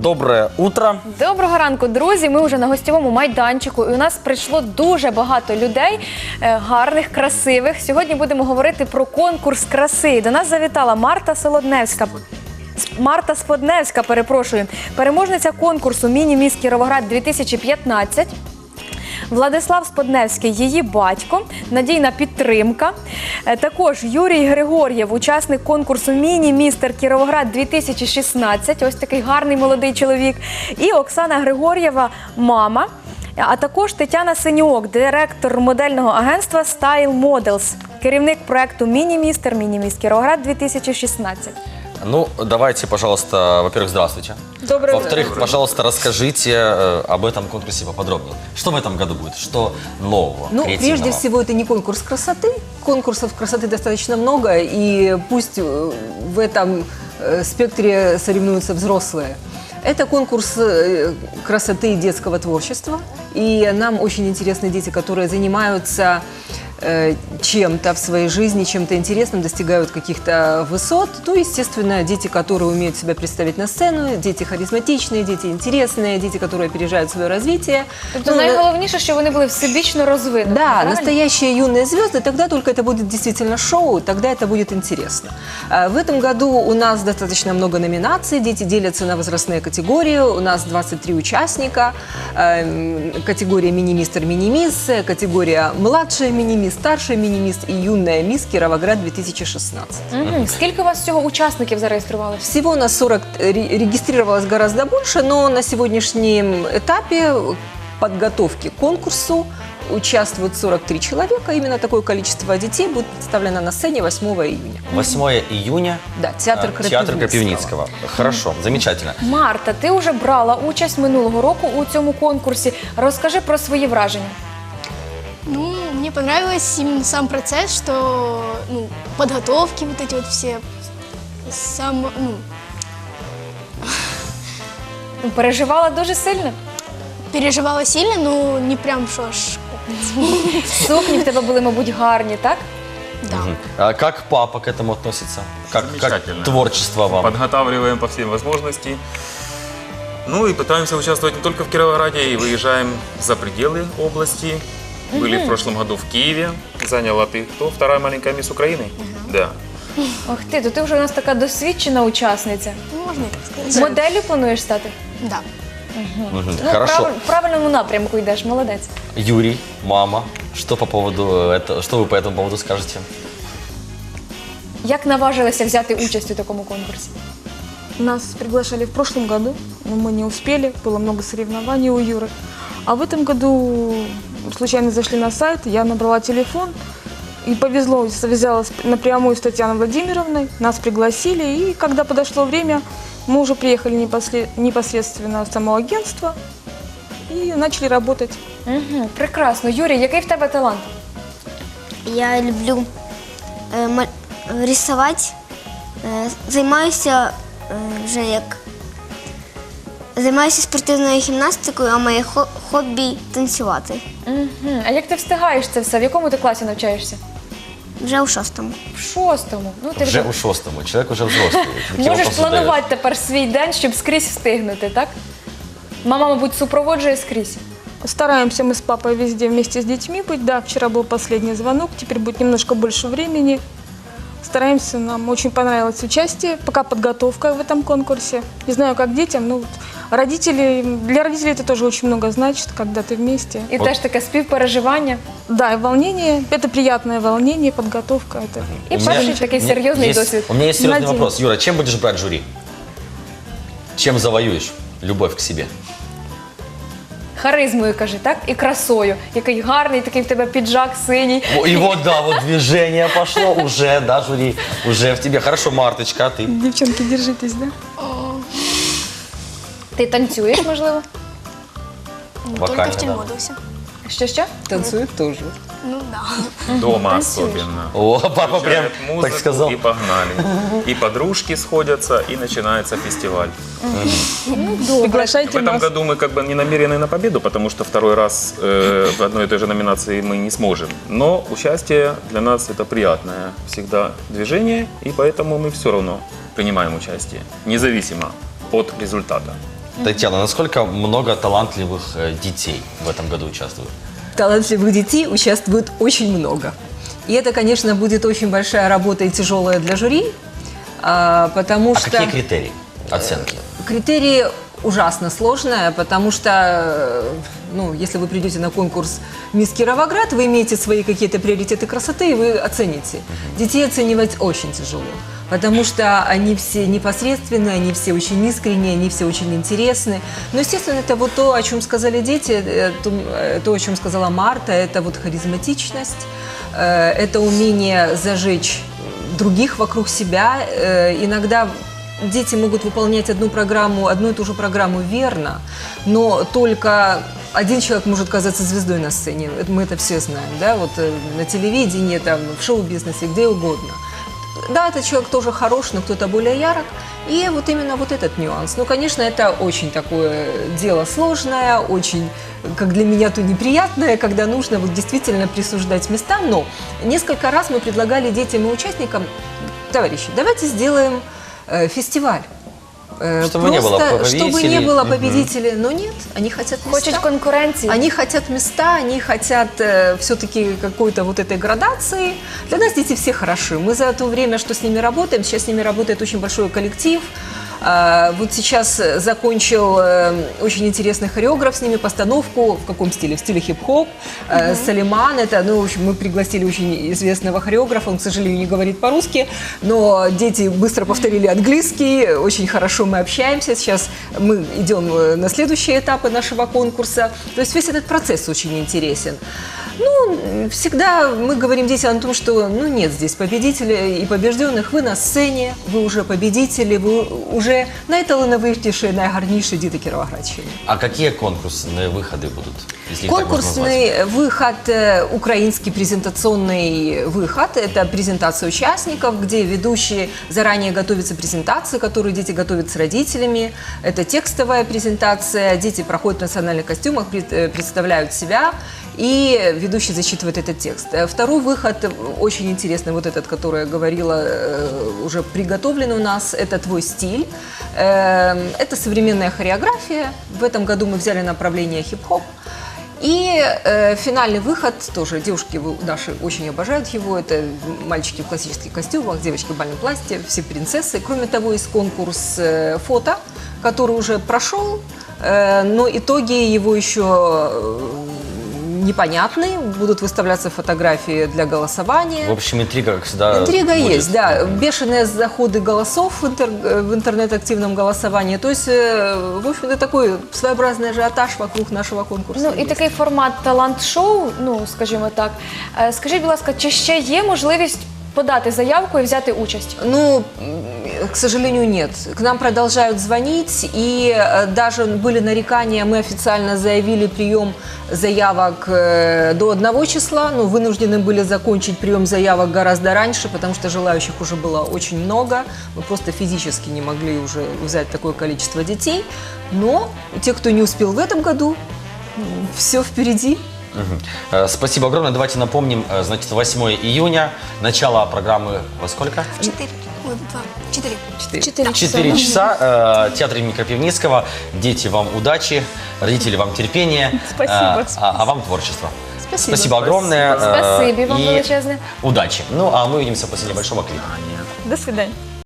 доброе утро. Доброго ранку, друзі. Ми вже на гостєвому майданчику, і у нас прийшло дуже багато людей, е, гарних, красивих. Сьогодні будемо говорити про конкурс краси. До нас завітала Марта Солодневська. Марта Сподневська, перепрошую, переможниця конкурсу Міні-міс Кіровоград 2015. Владислав Сподневський, її батько, надійна підтримка. Е, Також Юрій Григор'єв, учасник конкурсу Міні-містер Кіровоград 2016. Ось такий гарний молодий чоловік. І Оксана Григор'єва, мама. А також Тетяна Синюок, директор модельного агентства Style Models, керівник проекту Міні-містер Міні-міс Кіровоград 2016. Ну, давайте, пожалуйста, во-первых, здравствуйте. Доброе Во-вторых, пожалуйста, расскажите э, об этом конкурсе поподробнее. Что в этом году будет? Что нового, Ну, креативного? прежде всего, это не конкурс красоты. Конкурсов красоты достаточно много, и пусть э, в этом э, спектре соревнуются взрослые. Это конкурс красоты и детского творчества. И нам очень интересны дети, которые занимаются э, чем-то в своей жизни, чем-то интересным, достигают каких-то высот. Ну, естественно, дети, которые умеют себя представить на сцену, дети харизматичные, дети интересные, дети, которые опережают свое развитие. Тобто Ну, найголовніше, що вони були всебічно розвинуті. да, правильно? настоящие юные звезды, тогда только это будет действительно шоу, тогда это будет интересно. А, В этом году у нас достаточно много номинаций, дети делятся на возрастные категории, у нас 23 участника, эм, категория мини-мистер, мини-мисс, категория младшая мини-мисс, старшая мини-мисс и юная мисс Кировоград 2016. Мгм. Скільки у вас всього учасників зареєструвалося? Всего у нас 40 ре- регистрировалось гораздо больше, но на сегодняшнем этапе подготовки к конкурсу участвуют 43 человека. Именно такое количество детей будет представлено на сцене 8 июня. 8 июня. Да, театр э, Театр Крапивницкого. Крапивницкого. Хорошо, замечательно. Марта, ти вже брала участь минулого року у цьому конкурсі. Розкажи про свої враження. Ну, мне понравилось именно сам процесс, что ну, подготовки вот эти вот все, сам, ну, Переживала дуже сильно. переживала сильно, но не прям что аж. Сукні в тебе були, мабуть, гарні, так? Да. Мгм. А как папа к этому относится? Как, как Замечательно. творчество вам? Подготавливаем по всем возможностей. Ну и пытаемся участвовать не только в Кировограде, и выезжаем за пределы области. Были в прошлом году в Киеве. Заняла ты кто? Вторая маленькая мисс Украины? Да. Ох ти, то ти вже у нас така досвідчена учасниця. Ну, можно и так сказать. Моделлю плануєш стати? Да. Мгм. Ну, Хорошо. прав- правильному напрямку йдеш, молодець. Юрий, мама, что по поводу этого, что вы по этому поводу скажете? Як наважилися взяти участь у такому конкурсі? Нас приглашали в прошлом году, но мы не успели, было много соревнований у Юры. А в этом году случайно зашли на сайт, я набрала телефон, и повезло, связалась напрямую с Татьяной Владимировной, нас пригласили, и когда подошло время, мы уже приехали непосредственно в само агентство и начали работать. Угу, прекрасно. Юрій, який в тебе талант? Я люблю е, ма- рисувати. Е, займаюся е, вже як займаюся спортивною гімнастикою, а моє хо- хобі танцювати. Угу. А як ти встигаєш це все? В якому ти класі навчаєшся? Вже у шостому. В шостому. Ну, ти Уже вже у шестому, человек уже взрослый. Такие можеш вопросы задает. планувати тепер свій день, щоб скрізь встигнути, так? Мама, мабуть, супроводжує скрізь. Стараемся мы с папой везде вместе с детьми быть. Да, вчера был последний звонок, теперь будет немножко больше времени. Стараемся, нам очень понравилось участие, пока подготовка в этом конкурсе. Не знаю, как детям, но вот родители, для родителей это тоже очень много значит, когда ты вместе. І От- теж таке співпереживання. Да, и волнение, это приятное волнение, подготовка, это І У меня- перший такий у меня серйозний есть- досвід. У меня есть серьезный Надеюсь. вопрос. Юра, чем будешь брать жюри? Чем завоюешь любовь к себе? Харизмою, каже, так? І красою. Який гарний, такий в тебе піджак синій. О, И вот, да, вот движение пошло уже, да, жюри, уже в тебе. Хорошо, Марточка, а ты? Девчонки, держитесь, да? Ти танцюєш, можливо? Ну, Вокально, только в да. Тельмодовсе. Що що? Танцуют тоже. Ну да. Дома особенно. О, папа прям Включают музыку так сказал. И погнали. И подружки сходятся, и начинается фестиваль. В Приглашайте этом нас. году мы как бы не намерены на победу, потому что второй раз э, в одной и той же номинации мы не сможем. Но участие для нас это приятное всегда движение, и поэтому мы все равно принимаем участие, независимо от результата. Татьяна, насколько много талантливых э, детей в этом году участвуют? Талантливых детей участвует очень много. И это, конечно, будет очень большая работа и тяжелая для жюри, а, потому А что... какие критерии оценки? Критерии ужасно сложные, потому что, э, ну, если вы придете на конкурс «Мисс Кировоград», вы имеете свои какие-то приоритеты красоты, и вы оцените. Детей оценивать очень тяжело, потому что они все непосредственные, они все очень искренние, они все очень интересны. Но, естественно, это вот то, о чем сказали дети, э, то, э, то, о чем сказала Марта, это вот харизматичность, э, это умение зажечь других вокруг себя. Иногда дети могут выполнять одну программу, одну и ту же программу верно, но только один человек может казаться звездой на сцене. Мы это все знаем, да, вот на телевидении, там, в шоу-бизнесе, где угодно. Да, этот человек тоже хорош, но кто-то более ярок. И вот именно вот этот нюанс. Ну, конечно, это очень такое дело сложное, очень, как для меня, то неприятное, когда нужно вот действительно присуждать места. Но несколько раз мы предлагали детям и участникам, товарищи, давайте сделаем э, фестиваль. Э, Чтобы не было просто, Чтобы не победителей. было победителей. Но нет, они хотят места. Хочуть конкуренції. Они хотят места, они хотят все-таки какой-то вот этой градации. Для нас дети все хороши. Мы за то время, что с ними работаем, сейчас с ними работает очень большой коллектив. А, Вот сейчас э, закончил э, очень интересный хореограф с ними постановку. В каком стиле? В стиле хип-хоп. Э, Салиман. Это, ну, в общем, мы пригласили очень известного хореографа. Он, к сожалению, не говорит по-русски, но дети быстро повторили английский. Очень хорошо мы общаемся. Сейчас мы идем на следующие этапы нашего конкурса. То есть весь этот процесс очень интересен. Ну, всегда мы говорим детям о том, что ну, нет здесь победителей и побежденных. Вы на сцене, вы уже победители, вы уже найталановитіші, найгарніші діти Кіровоградщини. А какие конкурсные выходы будут? Если их так можно назвать? Конкурсный выход, э, украинский презентационный выход, это презентация участников, где ведущие заранее готовятся презентации, которые дети готовят с родителями. Это текстовая презентация, дети проходят в национальных костюмах, пред- э, представляют себя, и ведущий зачитывает этот текст. Э, Второй выход э, очень интересный, вот этот, который я говорила, э, уже приготовлен у нас, это «Твой стиль». Э, Это современная хореография. В этом году мы взяли направление хип-хоп. И э, финальный выход тоже девушки наши очень обожают его. Это мальчики в классических костюмах, девочки в бальном пласте, все принцессы. Кроме того, есть конкурс э, фото, который уже прошел, э, но итоги его еще э, непонятны. Будут выставляться фотографии для голосования. В общем, интрига, как всегда, Интрига будет. есть, да. Бешеные заходы голосов в, интер- э, в интернет-активном голосовании. То есть, э, в общем-то, такой своеобразный ажиотаж вокруг нашего конкурса. Ну і есть. такий формат талант-шоу, ну скажімо так. Е, Скажіть, будь ласка, чи ще є можливість подати заявку і взяти участь? Ну, к сожалению, нет. К нам продолжают звонить, и э, даже были нарекания, мы официально заявили прием заявок э, до одного числа, но вынуждены были закончить прием заявок гораздо раньше, потому что желающих уже было очень много. Мы просто физически не могли уже взять такое количество детей. Но те, кто не успел в этом году, все впереди. Э, Спасибо огромное. Давайте напомним, э, значит, 8 июня, начало программы во сколько? Четыре. Ой, два. Четыре. Четыре часа. 4 часа. э, Театр имени Кропивницкого. Дети, вам удачи, родители, вам терпения. Спасибо. э, А а вам творчества. Спасибо. Спасибо огромное. Спасибо вам и величезне. Удачи. Ну, а мы увидимся после небольшого клипа. До свидания.